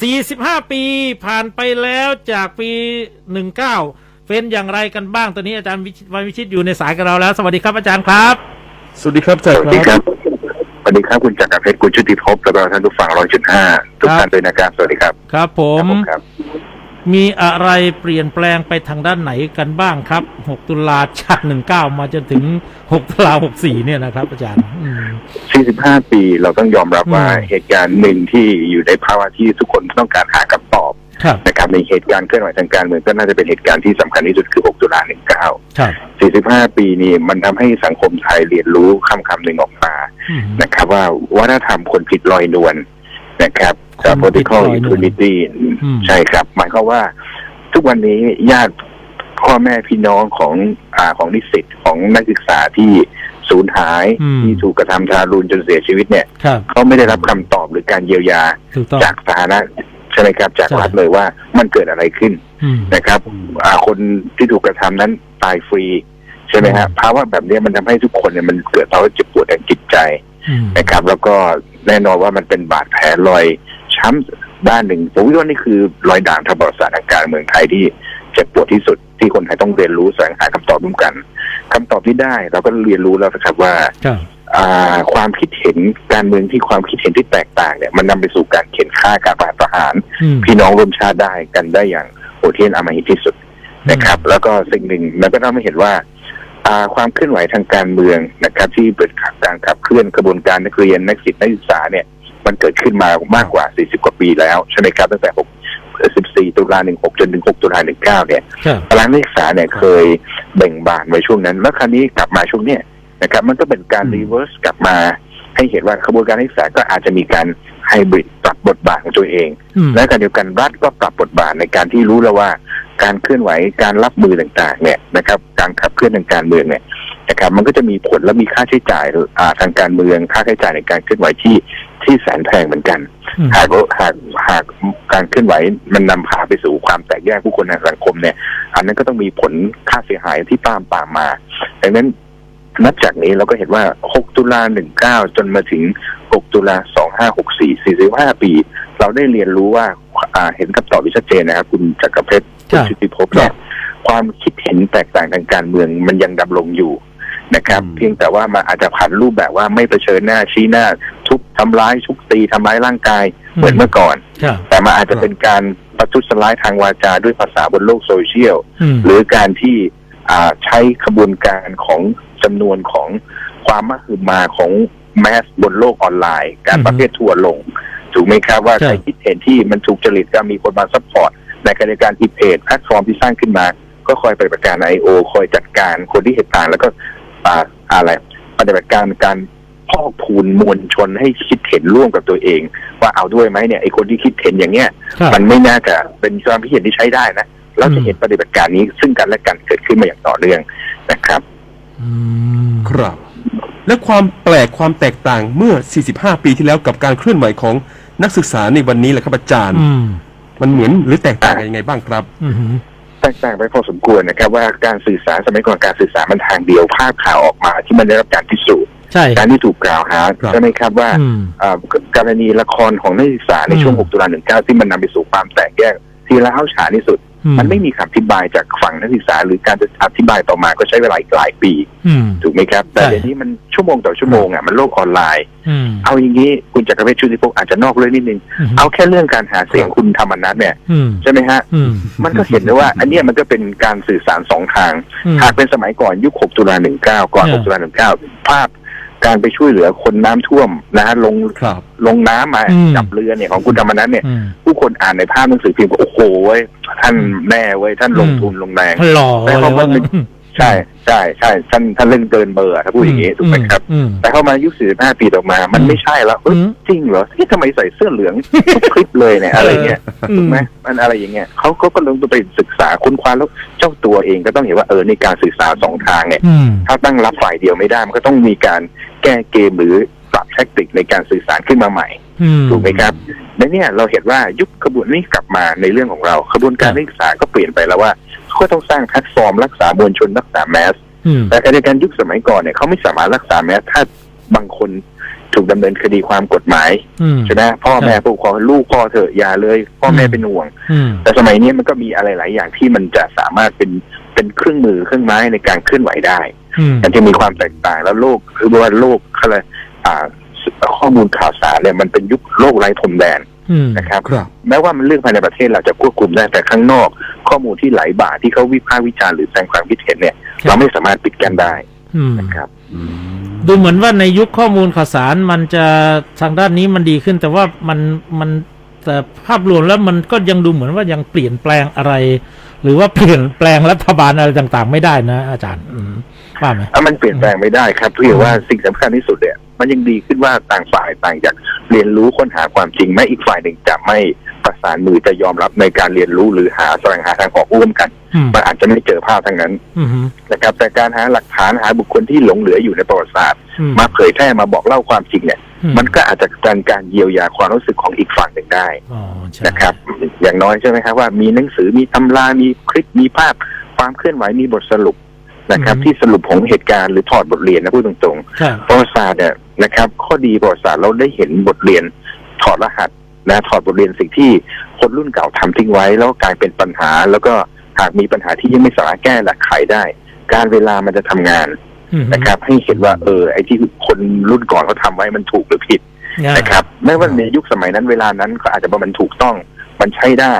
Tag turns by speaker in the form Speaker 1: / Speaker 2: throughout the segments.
Speaker 1: 45 ปีผ่านไปแล้วจากปี 19 เป็นอย่างไรกันบ้างตอนนี้อาจารย์วิชิตวันวิชิตอยู่ในสายกับเราแล้ว สวัสดีครับอาจารย์ครับ
Speaker 2: สวัสดีครับอาจาร
Speaker 3: ส
Speaker 2: ย์
Speaker 3: วัสดี
Speaker 2: ค
Speaker 3: ครับรับสวัสดีครับคุณจักรเพชรคุณชุติภพแล้วก็ท่านผู้ฟังร้อยจุดห้าทุกท่านด้วยนะครับ สวัสดีครับ
Speaker 1: ครับผม
Speaker 3: ครับ
Speaker 1: มีอะไรเปลี่ยนแปลงไปทางด้านไหนกันบ้างครับ 6 ตุลาจาก 19 มาจนถึง 6 ตุลา 64 เนี่ยนะครับ อาจารย์อืม
Speaker 3: 45 ปีเราต้องยอมรับว่า
Speaker 1: อืม
Speaker 3: เหตุการณ์หนึ่งที่อยู่ในภาวะที่ทุกคนต้องการหาคำตอบ
Speaker 1: ครับ
Speaker 3: นะครับในเหตุการณ์เคลื่อนไหวทางการเมืองก็น่าจะเป็นเหตุการณ์ที่สำคัญที่สุดคือ 6 ตุลา 19
Speaker 1: ครับ
Speaker 3: 45 ปีนี้มันทำให้สังคมไทยเรียนรู้คำคำหนึ่งออกมา
Speaker 1: อืม
Speaker 3: นะครับว่าวัฒนธรรมคนผิดลอยนวล นะครับ
Speaker 1: คนผิด
Speaker 3: political
Speaker 1: ลอยนวล
Speaker 3: impunity
Speaker 1: อืม
Speaker 3: ใช่ครับ หมายความว่าทุกวันนี้ญาติพ่อแม่พี่น้องของอ่าของนิสิตของนักศึกษาที่สูญหาย
Speaker 1: อืม
Speaker 3: ที่ถูกกระทำทารุณจนเสียชีวิตเนี่ย
Speaker 1: ครับ
Speaker 3: เขาไม่ได้รับคำตอบหรือการเยียวยา
Speaker 1: ถูกต้อง
Speaker 3: จากสาธารณะใช่ไหมครับจาก
Speaker 1: ใช่
Speaker 3: รัฐเลยว่ามันเกิดอะไรขึ้น
Speaker 1: อืม
Speaker 3: นะครับอ่าคนที่ถูกกระทำนั้นตายฟรี ใช่ไหมฮะภาวะแบบนี้มันทำให้ทุกคนเนี่ยมันเกิดภาวะเจ็บปวดทางจิตใจ
Speaker 1: อืม
Speaker 3: นะครับ แล้วก็แน่นอนว่ามันเป็นบาดแผลรอยช้ำด้านหนึ่งผมว่านี่คือรอยด่างทางประวัติศาสตร์ทางการเมืองไทยที่เจ็บปวดที่สุดที่คนไทยต้องเรียนรู้แสวงหาคำตอบร่วมกันคำตอบที่ได้เราก็เรียนรู้แล้วนะครับว่า
Speaker 1: ครับ
Speaker 3: อ่าความคิดเห็นการเมืองที่ความคิดเห็นที่แตกต่างเนี่ยมันนำไปสู่การเข็นฆ่าการประหาร
Speaker 1: อืม
Speaker 3: พี่น้องร่วมชาติได้กันได้อย่างโหดเหี้ยมอำมหิตที่สุดนะครับ แล้วก็สิ่งหนึ่งมันก็ทำให้เห็นว่าอ่า ความเคลื่อนไหวทางการเมืองนะครับ ที่เป็นการขับเคลื่อนกระบวนการนักเรียนนักศึกษานักศึกษาเนี่ยมันเกิดขึ้นมามากกว่า 40 กว่าปีแล้วใช่ไหมครับตั้งแต่ 6 14 ตุลา 16 จนถึง 6 ตุลา 19 เนี่ย
Speaker 1: ครับ
Speaker 3: พลังนักศึกษาเนี่ยเคยเบ่งบานไว้ช่วงนั้น แล้วคราวนี้กลับมาช่วงเนี้ยนะครับมันก็เป็นการ
Speaker 1: อืม
Speaker 3: รีเวิร์สกลับมาให้เห็นว่าขบวนการนักศึกษาก็อาจจะมีการไฮบริดปรับบทบาทของตัวเอง
Speaker 1: อืม
Speaker 3: และการเดียวกันรัฐก็ปรับบทบาทในการที่รู้แล้วว่า การเคลื่อนไหวการรับมือต่างๆเนี่ยนะครับการขับเคลื่อนทางการเมืองเนี่ยนะครับมันก็จะมีผลและมีค่าใช้จ่ายอ่าทางการเมืองค่าใช้จ่ายในการเคลื่อนไหวที่ที่แสนแพงเหมือนกัน
Speaker 1: อืม
Speaker 3: หากหากหากการเคลื่อนไหวมันนำพาไปสู่ความแตกแยกผู้คนในสังคมเนี่ย อันนั้นก็ต้องมีผลค่าเสียหายที่ตามตามมา ดังนั้นนับจากนี้เราก็เห็นว่า 6 ตุลา 19 จนมาถึง 6 ตุลา 2564 45 ปี เราได้เรียนรู้ว่าอ่าเห็นคำตอบที่ชัดเจนนะครับ คุณจักรเพชร
Speaker 1: ครั
Speaker 3: คุณ
Speaker 1: บ
Speaker 3: ชุติภพเนี่ยความคิดเห็นแตกต่างทางการเมืองมันยังดำรงอยู่นะครับ
Speaker 2: อืม
Speaker 3: เพียงแต่ว่ามันอาจจะผ่านรูปแบบว่าไม่เผชิญหน้าชี้หน้า ทุบทำร้ายทุบตีทำร้ายร่างกายเหมือนเมื่อก่อน
Speaker 1: ครับ
Speaker 3: แต่มันอาจจะเป็นการประทุษร้ายทางวาจาด้วยภาษาบนโลกโซเชียล
Speaker 1: อืม
Speaker 3: หรือการที่อ่าใช้ขบวนการของจำนวนของความมหึมาของแมสบนโลกออนไลน์ การ
Speaker 1: อือฮึ
Speaker 3: ประเภททัวร์ลง ถูกไหมครับว่า
Speaker 1: ครับ
Speaker 3: ใครคิดเห็นที่มันถูกจริตก็มีคนมาซัพพอร์ตในการในการอีเพจแพลตฟอร์มที่สร้างขึ้นมา ก็คอยปฏิบัติการไอโอคอยจัดการคนที่เห็นต่างแล้วก็อ่าอะไรปฏิบัติการการพอกพูนมวลชนให้คิดเห็นร่วมกับตัวเอง ว่าเอาด้วยไหมเนี่ยไอคนที่คิดเห็นอย่างเนี้ย
Speaker 1: ครับ
Speaker 3: มันไม่น่าจะเป็นความคิดเห็นที่ใช้ได้นะเราจะเห็นปฏิบัติการนี้ซึ่งกันและกันเกิดขึ้นมาอย่างต่อเนื่องนะครับ
Speaker 1: อืม
Speaker 2: ครับ และความแปลกความแตกต่างเมื่อ 45 ปีที่แล้วกับการเคลื่อนไหวของ นักศึกษาในวันนี้แหละครับอาจารย์
Speaker 1: อืม
Speaker 2: มันเหมือนหรือแตกต่างกันยังไงบ้างครับ
Speaker 1: อืม
Speaker 3: แตกต่างไปพอสมควรนะครับ ว่าการสื่อสารสมัยก่อนการสื่อสารมันทางเดียวภาพข่าวออกมาที่มันได้รับการพิสูจน์
Speaker 1: ใช่
Speaker 3: การที่ถูกกล่าวหา
Speaker 2: ครับ
Speaker 3: ใช่ไหมครับว่า
Speaker 1: อืม
Speaker 3: อ่ากรณีละครของนักศึกษาในช่วง
Speaker 1: อืม
Speaker 3: 6 ตุลา 19 ที่มันนำไปสู่ความแตกแยกที่ละเท่าฉานที่สุด มันไม่มีคำอธิบายจากฝั่งนักศึกษา หรือการจะอธิบายต่อมาก็ใช้เวลาอีกหลายปี
Speaker 1: อืม
Speaker 3: ถูกไหมครับ แต่
Speaker 1: ใช่
Speaker 3: เดี๋ยวนี้มันชั่วโมงต่อชั่วโมงอะมันโลกออนไลน์
Speaker 1: อืม
Speaker 3: เอาอย่างนี้คุณจักรเพชรชุติพงศ์อาจจะนอกเรื่องนิดนึงเอาแค่เรื่องการหาเสียงคุณธรรมนัฐเนี่ย
Speaker 1: อืม
Speaker 3: ใช่ไหมฮะ
Speaker 1: อืม
Speaker 3: มันก็เห็นได้ว่า อันเนี้ยมันก็เป็นการสื่อสารสองทาง
Speaker 1: อืม
Speaker 3: หากเป็นสมัยก่อนยุค 6 ตุลา 19 ก่อน
Speaker 1: เออ
Speaker 3: 6ตุลา 19 ภาพ การไปช่วยเหลือคนน้ำท่วมนะฮะลง
Speaker 2: ครับ
Speaker 3: ลงน้ำมา
Speaker 1: อืม
Speaker 3: จับเรือเนี่ยของคุณธรรมนัฐเนี่ย
Speaker 1: อืม
Speaker 3: ผู้คนอ่านในภาพหนังสือพิมพ์ก็โอ้โหเว้ยท่านแน่เว้ยท่านลง
Speaker 1: อืม
Speaker 3: ทุนลงแรง
Speaker 1: หล่อ
Speaker 3: แต่
Speaker 1: อะไร
Speaker 3: เขา
Speaker 1: ว่า
Speaker 3: ก็
Speaker 1: งั้น
Speaker 3: ใช่ใช่ใช่ท่านท่านเล่นเกินเบอร์อะถ้าพูดอย่างนี้ถูกไหมครับ
Speaker 1: อืม
Speaker 3: แต่เข้ามายุค45ปีต่อมา มัน
Speaker 1: อืม
Speaker 3: ไม่ใช่แล้วเอ้ย
Speaker 1: อืม
Speaker 3: จริงเหรอที่ทำไมใส่เสื้อเหลืองทุกคลิปเลยเนี่ยอะไรเงี้ย
Speaker 1: อื
Speaker 3: ถูกไหมมันอะไรอย่างเงี้ยเขาก็ก็ลงไปศึกษาค้นคว้าแล้วเจ้าตัวเองก็ต้องเห็นว่าเออในการสื่อสารสองทางเนี่ย
Speaker 1: อืม
Speaker 3: ถ้าตั้งรับฝ่ายเดียวไม่ได้มันก็ต้องมีการ แก้เกมหรือปรับแทคติกในการสื่อสารขึ้นมาใหม่
Speaker 1: อืม
Speaker 3: ถูกไหมครับและเนี่ยเราเห็นว่ายุคขบวนนี้กลับมาในเรื่องของเราขบวนการ
Speaker 1: ครับ
Speaker 3: นักศึกษาก็เปลี่ยนไปแล้วว่าเขาก็ต้องสร้างแพลตฟอร์มรักษามวลชนรักษาแมส
Speaker 1: อืม
Speaker 3: แต่ในการยุคสมัยก่อนเนี่ยเขาไม่สามารถรักษาแม้ถ้าบางคนถูกดำเนินคดีความกฎหมาย
Speaker 1: อืม
Speaker 3: ใช่ไหมพ่อแม่ผู้ปกครองลูกพ่อเถอะอย่าเลย พ่อแม่
Speaker 1: อืม
Speaker 3: เป็นห่วง
Speaker 1: อืม
Speaker 3: แต่สมัยนี้มันก็มีอะไรหลายอย่างที่มันจะสามารถเป็นเป็นเครื่องมือเครื่องไม้ในการเคลื่อนไหวได้
Speaker 1: อื ม
Speaker 3: มันจะมีความแตกต่างแล้วโลกคือว่าโลกเขาเลยอ่า ข้อมูลข่าวสารเนี่ยมันเป็นยุคโลกไร้พรมแดน
Speaker 1: อืม
Speaker 3: นะครับ
Speaker 2: ครับ
Speaker 3: แม้ว่ามันเรื่องภายในประเทศเราจะควบคุมได้แต่ข้างนอก ข้อมูลที่ไหลบ่าที่เขาวิพากษ์วิจารณ์หรือแสดงความคิดเห็นเนี่ย
Speaker 1: ครับ
Speaker 3: เราไม่สามารถปิดกั้นได้
Speaker 1: อืม
Speaker 3: นะครับ
Speaker 1: ดูเหมือนว่าในยุคข้อมูลข่าวสารมันจะทางด้านนี้มันดีขึ้น แต่ว่ามันมันแต่ภาพรวมแล้วมันก็ยังดูเหมือนว่ายังเปลี่ยนแปลงอะไร หรือว่าเปลี่ยนแปลงรัฐบาลอะไรต่างๆ ไม่ได้นะ อาจารย์อืมว่าไหม
Speaker 3: อะมันเปลี่ยนแปลงไม่ได้ครับเพียงว่าสิ่งสำคัญที่สุดเนี่ยมันยังดีขึ้นว่าต่างฝ่ายต่างจากเรียนรู้ค้นหาความจริงแม้อีกฝ่ายหนึ่งจะไม่ประสานมือจะยอมรับในการเรียนรู้หรือหาแสวงหาทางออกร่วมกัน
Speaker 1: อืม
Speaker 3: มันอาจจะไม่เจอภาพทั้งนั้น
Speaker 1: อืม
Speaker 3: นะครับแต่การหาหลักฐานหาบุคคลที่หลงเหลืออยู่ในประวัติศาสตร์
Speaker 1: อืม
Speaker 3: มาเผยแพร่มาบอกเล่าความจริงเนี่ย
Speaker 1: อื
Speaker 3: มันก็อาจจะเป็นการเยียวยาความรู้สึกของอีกฝั่งหนึ่งได้
Speaker 1: อ๋อใช่
Speaker 3: นะครับ อย่างน้อยใช่ไหมครับว่ามีหนังสือมีตำรามีคลิปมีภาพความเคลื่อนไหวมีบทสรุปนะครับ ที่สรุปของเหตุการณ์หรือถอดบทเรียนนะพูดตรง
Speaker 1: ครับ
Speaker 3: ๆประวัติศาสตร์เนี่ยนะครับ ข้อดีประวัติศาสตร์เราได้เห็นบทเรียนถอดรหัสนะถอดบทเรียนสิ่งที่คนรุ่นเก่าทำทิ้งไว้ แล้วกลายเป็นปัญหา แล้วก็หากมีปัญหาที่ยังไม่สามารถแก้และไขได้ การเวลามันจะทำงาน
Speaker 1: อืม
Speaker 3: นะครับ ให้เห็นว่าเออไอ้ที่คนรุ่นก่อนเขาทำไว้มันถูกหรือผิด
Speaker 1: อ่า
Speaker 3: นะครับไม่ว่าในยุคสมัยนั้นเวลานั้นก็อาจจะว่ามันถูกต้องมันใช้ได้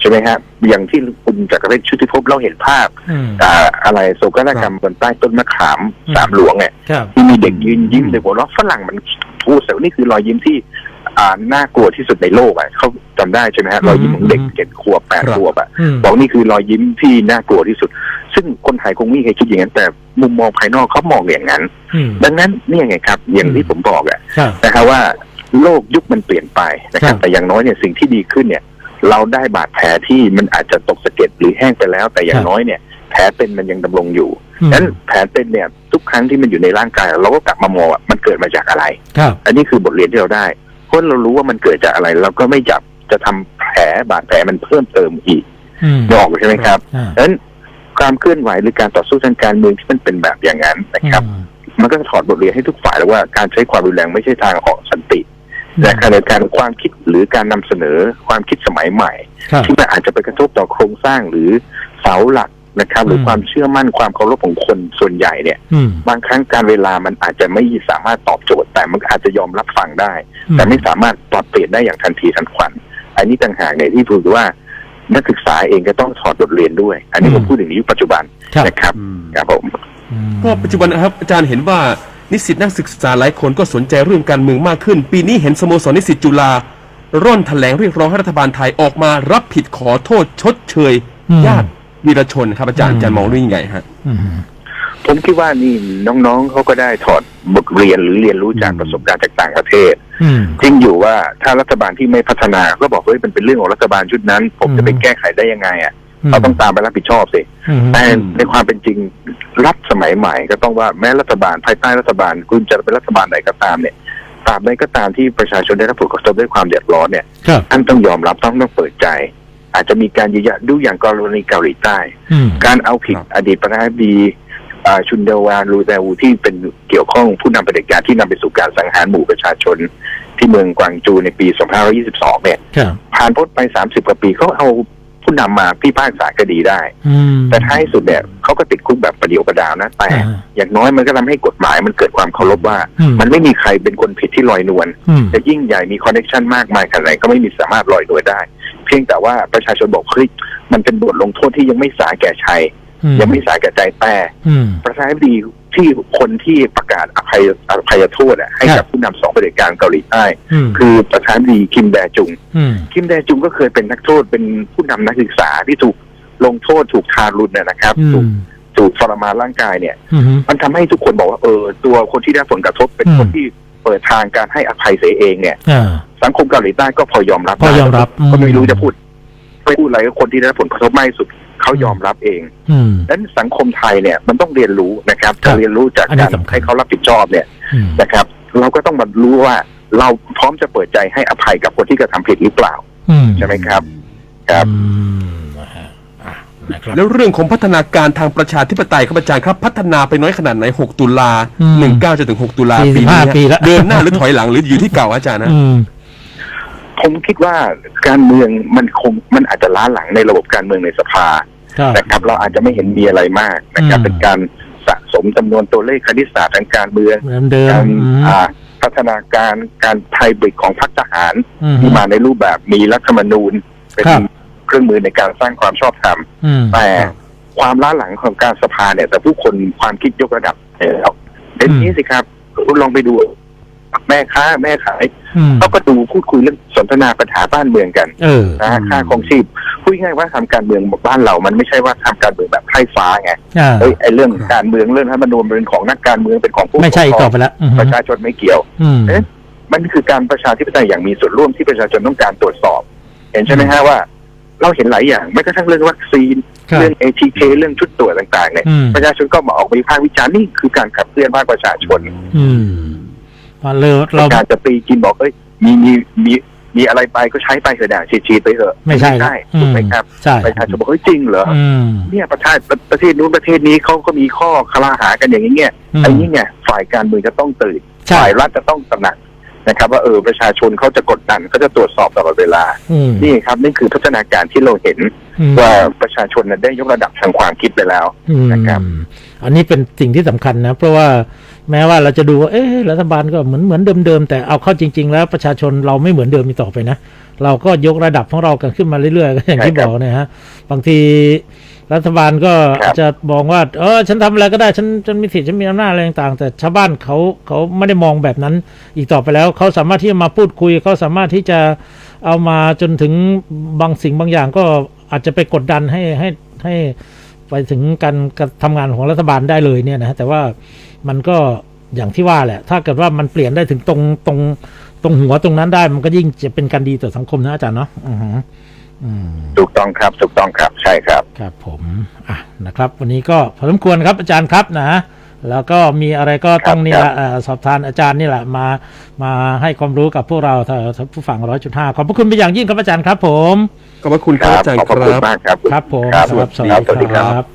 Speaker 3: ใช่ไหมครับอย่างที่คุณจักรเรศชุติภพเราเห็นภาพ
Speaker 1: อืม
Speaker 3: อ่าอะไรโศกนาฏกรรมบนใต้ต้นมะขาม
Speaker 1: อืม
Speaker 3: สามหลวงเนี่ย
Speaker 1: ครับ
Speaker 3: ที่มีเด็กยืนยิ้มในหัวเราะฝรั่งมันพูดแต่ว่านี่คือรอยยิ้มที่อ่าน่ากลัวที่สุดในโลกอะเขาจำได้ใช่ไหมฮะรอยยิ้มของเด็กเจ็ดขวบแปด
Speaker 2: ครับ
Speaker 3: ขวบอะ
Speaker 1: อืม
Speaker 3: บอกนี่คือรอยยิ้มที่น่ากลัวที่สุด ซึ่งคนไทยคงไม่เคยคิดอย่างนั้นแต่มุมมองภายนอกเขามองอย่างนั้น
Speaker 1: อืม
Speaker 3: ดังนั้นเนี่ยไงครับ อย่างที่
Speaker 1: อืม
Speaker 3: ผมบอกอะ
Speaker 1: ครับ
Speaker 3: นะครับว่าโลกยุคมันเปลี่ยนไปนะครั
Speaker 1: ครับบ
Speaker 3: แต่อย่างน้อยเนี่ยสิ่งที่ดีขึ้นเนี่ย เราได้บาดแผลที่มันอาจจะตกสะเก็ดหรือแห้งไปแล้ว แต่อย่างน้อยเนี่ยแผลเป็นมันยังดำรงอยู่
Speaker 1: อืม
Speaker 3: นั้นแผลเป็นเนี่ย ทุกครั้งที่มันอยู่ในร่างกาย เราก็กลับมามองว่ามันเกิดมาจากอะไร
Speaker 1: ครับ
Speaker 3: อันนี้คือบทเรียนที่เราได้เพราะเรารู้ว่ามันเกิดจากอะไร เราก็ไม่จับจะทำแผลบาดแผลมันเพิ่มเติมอีก
Speaker 1: อืม
Speaker 3: บอกใช่ไหมครับ
Speaker 1: อ่า
Speaker 3: ดังนั้น ความเคลื่อนไหวหรือการต่อสู้ทางการเมืองที่มันเป็นแบบอย่างนั้นนะครับ
Speaker 1: อืม
Speaker 3: มันก็จะถอดบทเรียนให้ทุกฝ่ายแล้วว่าการใช้ความรุนแรงไม่ใช่ทางออกสันติ
Speaker 1: อืม
Speaker 3: แต่ขณะเดียวกันความคิดหรือการนำเสนอความคิดสมัยใหม่
Speaker 1: ครับ
Speaker 3: ที่มันอาจจะไปกระทบต่อโครงสร้างหรือเสาหลักนะครับ หรือ
Speaker 1: อืม
Speaker 3: ความเชื่อมั่นความเคารพของคนส่วนใหญ่เนี่ย
Speaker 1: อืม
Speaker 3: บางครั้งการเวลามันอาจจะไม่สามารถตอบโจทย์ แต่มันอาจจะยอมรับฟังได้ แต่ไม่สามารถปรับเปลี่ยนได้อย่างทันทีทันควัน อันนี้ต่างหากเนี่ยที่ถือว่า นักศึกษาเองก็ต้องถอดบทเรียนด้วย อันนี้ผมพูดถึงในยุคปัจจุบัน
Speaker 1: ครับ
Speaker 3: นะครับครับผม
Speaker 1: อืม
Speaker 2: ก็ปัจจุบันนะครับอาจารย์เห็นว่านิสิตนักศึกษาหลายคนก็สนใจเรื่องการเมืองมากขึ้น ปีนี้เห็นสโมสรนิสิตจุฬาร่อนแถลงเรียกร้องให้รัฐบาลไทยออกมารับผิดขอโทษชดเชย
Speaker 1: อืม
Speaker 2: ญาติวีรชนครับอาจารย์
Speaker 1: อืม
Speaker 2: อาจารย์มองเรื่องยังไงฮะ
Speaker 1: อืม
Speaker 3: ผมคิดว่านี่น้องๆเขาก็ได้ถอดบทเรียนหรือเรียนรู้จาก
Speaker 2: อืม
Speaker 3: ประสบการณ์จากต่างประเทศ
Speaker 1: อืม
Speaker 3: จริงอยู่ว่าถ้ารัฐบาลที่ไม่พัฒนาก็บอกเฮ้ยมันเป็นเรื่องของรัฐบาลชุดนั้น ผม
Speaker 1: อืม
Speaker 3: จะไปแก้ไขได้ยังไงอะเราต้องตามไปรับผิดชอบสิ
Speaker 1: อืม
Speaker 3: แต่ในความเป็นจริงรัฐสมัยใหม่ ก็ต้องว่าแม้รัฐบาลภายใต้รัฐบาลคุณจะเป็นรัฐบาลไหนก็ตามเนี่ยตราบใดก็ตามที่ประชาชนได้รับผลกระทบด้วยความเดือดร้อนเนี่ย
Speaker 1: ครับ
Speaker 3: ท่านต้องยอมรับต้องต้องเปิดใจ อาจจะมีการยืนยันดูอย่างกรณีเกาหลีใต้
Speaker 1: อืม
Speaker 3: การเอาผิด
Speaker 2: ครับ
Speaker 3: อดีตประธานาธิบดีอ่า ชุนเดวานรูแดวูที่เป็นเกี่ยวข้องผู้นำปฏิบัติการที่นำไปสู่การสังหารหมู่ประชาชน ที่เมืองกวางจูในปี 2522 เนี่ย
Speaker 1: ครับ
Speaker 3: ผ่านพ้นไป 30 กว่าปีเขาเอาผู้นำมาพิพากษาคดีได้
Speaker 1: อืม
Speaker 3: แต่ท้ายสุดเนี่ยเขาก็ติดคุกแบบประเดียวประดาวนะ แต่
Speaker 1: อ่า
Speaker 3: อย่างน้อยมันก็ทำให้กฎหมายมันเกิดความเคารพว่า
Speaker 1: อืม
Speaker 3: มันไม่มีใครเป็นคนผิดที่ลอยนวล
Speaker 1: อืม
Speaker 3: จะยิ่งใหญ่มีคอนเนคชันมากมายขนาดไหนก็ไม่มีสามารถลอยนวลได้ เพียงแต่ว่าประชาชนบอกเฮ้ยมันเป็นบทลงโทษที่ยังไม่สาแก่ชัย
Speaker 1: อืม
Speaker 3: ยังไม่สาแก่ใจแต่
Speaker 1: อืม
Speaker 3: ประธานาธิบดีที่คนที่ประกาศอภัยอภัยโทษอะให้
Speaker 1: ครั
Speaker 3: กับบผู้นำสองประเผด็จการเกาหลีใต้
Speaker 1: อืม
Speaker 3: คือประธานาธิบดีคิมแดจุง
Speaker 1: อืม
Speaker 3: คิมแดจุงก็เคยเป็นนักโทษเป็นผู้นำนักศึกษาที่ถูกลงโทษถูกทารุณเนยนะครับ
Speaker 1: อื
Speaker 3: ถูก
Speaker 1: ม
Speaker 3: ถูกทรมานร่างกายเนี่ย
Speaker 1: อืม
Speaker 3: มันทำให้ทุกคนบอกว่าเออ ตัวคนที่ได้ผลกระทบเป็น
Speaker 1: อืม
Speaker 3: คนที่เปิดทางการให้อภัยเสียเองเนี่ย
Speaker 1: อ่า
Speaker 3: สังคมเกาหลีใต้ก็พอยอมรับ
Speaker 1: พอยอมรับ
Speaker 3: ได้ก็ไม่
Speaker 1: อืม
Speaker 3: รู้จะพูดไม่พูดอะไรก็คนที่ได้รับผลกระทบมากที่สุด เขายอมรับเอง
Speaker 1: อืม
Speaker 3: ดังนั้นสังคมไทยเนี่ยมันต้องเรียนรู้นะครับ
Speaker 1: ครั
Speaker 3: จะ
Speaker 1: บ
Speaker 3: เรียนรู้จาก
Speaker 1: อันนี้
Speaker 3: การ
Speaker 1: สำคัญ
Speaker 3: ให้เขารับผิดชอบเนี่ย
Speaker 1: อืม
Speaker 3: นะครับ เราก็ต้องมารู้ว่าเราพร้อมจะเปิดใจให้อภัยกับคนที่กระทำผิดหรือเปล่า
Speaker 1: อืม
Speaker 3: ใช่ไหมครับครับ
Speaker 1: อืมนะฮะอะนะครับ
Speaker 2: แล้วเรื่องของพัฒนาการทางประชาธิปไตยครับอาจารย์ครับ พัฒนาไปน้อยขนาดไหน 6 ตุลา
Speaker 1: อืม
Speaker 2: 19จนถึง 6 ตุลา
Speaker 1: 45
Speaker 2: ปีนี้ฮะ
Speaker 1: ปีละ
Speaker 2: เดินหน้าหรือถอยหลังหรืออยู่ที่เก่าอาจารย์นะ
Speaker 1: อืม
Speaker 3: ผมคิดว่าการเมืองมันคงมันอาจจะล้าหลังในระบบการเมืองในสภา
Speaker 1: ครับ
Speaker 3: นะครับ เราอาจจะไม่เห็นมีอะไรมากนะครับ
Speaker 1: อืม
Speaker 3: เป็นการสะสมจำนวนตัวเลขคณิตศาสตร์ทางการเมือง
Speaker 1: เหมือนเดิม
Speaker 3: การ
Speaker 1: อืม
Speaker 3: อ่าพัฒนาการการไทยบริกของพรรคทหาร
Speaker 1: อืม
Speaker 3: ที่มาในรูปแบบมีรัฐธรรมนูญเป็น
Speaker 1: ครับ
Speaker 3: เครื่องมือในการสร้างความชอบธรรม
Speaker 1: อืม
Speaker 3: แต่ความล้าหลังของการสภาเนี่ย แต่ผู้คนความคิดยกระดับแล้วเป็น
Speaker 1: อืม
Speaker 3: นี้สิครับคุณลองไปดู แม่ค้าแม่ขาย
Speaker 1: อืม
Speaker 3: เขาก็ดูพูดคุยเรื่องสนทนาปัญหาบ้านเมืองกัน
Speaker 1: เออ
Speaker 3: นะค่าของชีพพูดง่ายๆว่าทำการเมืองบ้านเรา มันไม่ใช่ว่าทำการเมืองแบบไพร่ฟ้าไง
Speaker 1: อ่า
Speaker 3: เอ้ยไอ้เรื่องการเมืองเรื่องรัฐธรรมนูญเป็นของนักการเมืองเป็นของผู้
Speaker 1: ไม่ใช่อีก
Speaker 3: ป
Speaker 1: ต่
Speaker 3: ก
Speaker 1: อ
Speaker 3: คร
Speaker 1: ไป
Speaker 3: อง
Speaker 1: แล้วอืม
Speaker 3: ประชาชนไม่เกี่ยว
Speaker 1: อืม
Speaker 3: เอ๊ะมันคือการประชาธิปไตยอย่างมีส่วนร่วมที่ประชาชนต้องการตรวจสอบ เห็นใช่ไหมฮะว่า เราเห็นหลายอย่างแม้กระทั่งเรื่องวัคซีน
Speaker 1: ครับ
Speaker 3: เรื่อง ATK เรื่องชุดตรวจต่างๆเนี่ย
Speaker 1: อืม
Speaker 3: ประชาชนก็มาออกมาวิพากษ์วิจารณ์นี่คือการขับเคลื่อนภาคประชาชน
Speaker 1: อืมมาเลยเรา
Speaker 3: การจะตีกินบอกเอ้ยมีมีมีมีอะไรไปก็ใช้ไปเถอะนะฉีดๆไปเถอะ
Speaker 1: ไม่ใช่ละ
Speaker 3: ได้ถูกไหมครับ
Speaker 1: ใช่
Speaker 3: ประชาชนบอกเฮ้ยจริงเหรอ
Speaker 1: อืม
Speaker 3: เนี่ยประเทศประเทศนู้นประเทศนี้เขาก็มีข้อคลาหากันอย่างนี้เนี่ย
Speaker 1: อืม
Speaker 3: ไอ้นี่ไงฝ่ายการเมืองจะต้องตื่น
Speaker 1: ใช่
Speaker 3: ฝ่ายรัฐจะต้องตระหนักนะครับ ว่าเออประชาชนเขาจะกดดันเขาจะตรวจสอบตลอดเวลา
Speaker 1: อืม
Speaker 3: นี่ครับนี่คือพัฒนาการที่เราเห็น
Speaker 1: อืม
Speaker 3: ว่าประชาชนน่ะได้ยกระดับทางความคิดไปแล้ว
Speaker 1: อืม
Speaker 3: นะครับ
Speaker 1: อันนี้เป็นสิ่งที่สำคัญนะ เพราะว่า แม้ว่าเราจะดูว่าเอ๊ะรัฐบาลก็เหมือนเหมือนเดิมๆแต่เอาเข้าจริง ๆ แล้วประชาชนเราไม่เหมือนเดิมอีกต่อไปนะ เราก็ยกระดับของเรากันขึ้นมาเรื่อยๆอย่างที่
Speaker 3: บ
Speaker 1: อกเนยฮะบางทีรัฐบาลก็อาจจะมองว่าเออฉันทำอะไรก็ได้ฉันฉันมีสิทธิ์ฉันมีอำนาจอะไรต่างๆ แต่ชาวบ้านเขาเขาไม่ได้มองแบบนั้นอีกต่อไปแล้ว เขาสามารถที่จะมาพูดคุยเขาสามารถที่จะเอามาจนถึงบางสิ่งบางอย่างก็อาจจะไปกดดันให้ให้ให้ ไปถึงการการทำงานของรัฐบาลได้เลยเนี่ยนะฮะแต่ว่ามันก็อย่างที่ว่าแหละ ถ้าเกิดว่ามันเปลี่ยนได้ถึงตรงตรงตรงหัวตรงนั้นได้ มันก็ยิ่งจะเป็นการดีต่อสังคมนะอาจารย์เนาะอือฮึอืม
Speaker 3: ถูกต้องครับถูกต้องครับใช่ครับ
Speaker 1: ครับผม อะนะครับ วันนี้ก็พอสมควรครับอาจารย์ครับนะ แล้วก็มีอะไรก็ต้อง
Speaker 3: ครับ
Speaker 1: นี่แหละเอ่อสอบทานอาจารย์นี่แหละมา มาให้ความรู้กับพวกเราท่านผู้ฟังร้อยจุดห้าขอบพระคุณเป็นอย่างยิ่งครับอาจารย์ครับผม
Speaker 2: ขอบพระคุณ
Speaker 3: ค
Speaker 2: ครับ
Speaker 3: รับ
Speaker 2: อาจารย์
Speaker 3: ขอบ
Speaker 2: ค
Speaker 3: พระคุณ
Speaker 2: รับ
Speaker 3: มากครับ
Speaker 1: ครับผม
Speaker 3: ครับ
Speaker 1: สวัส
Speaker 3: สวัสดีครับ
Speaker 1: ดีครับ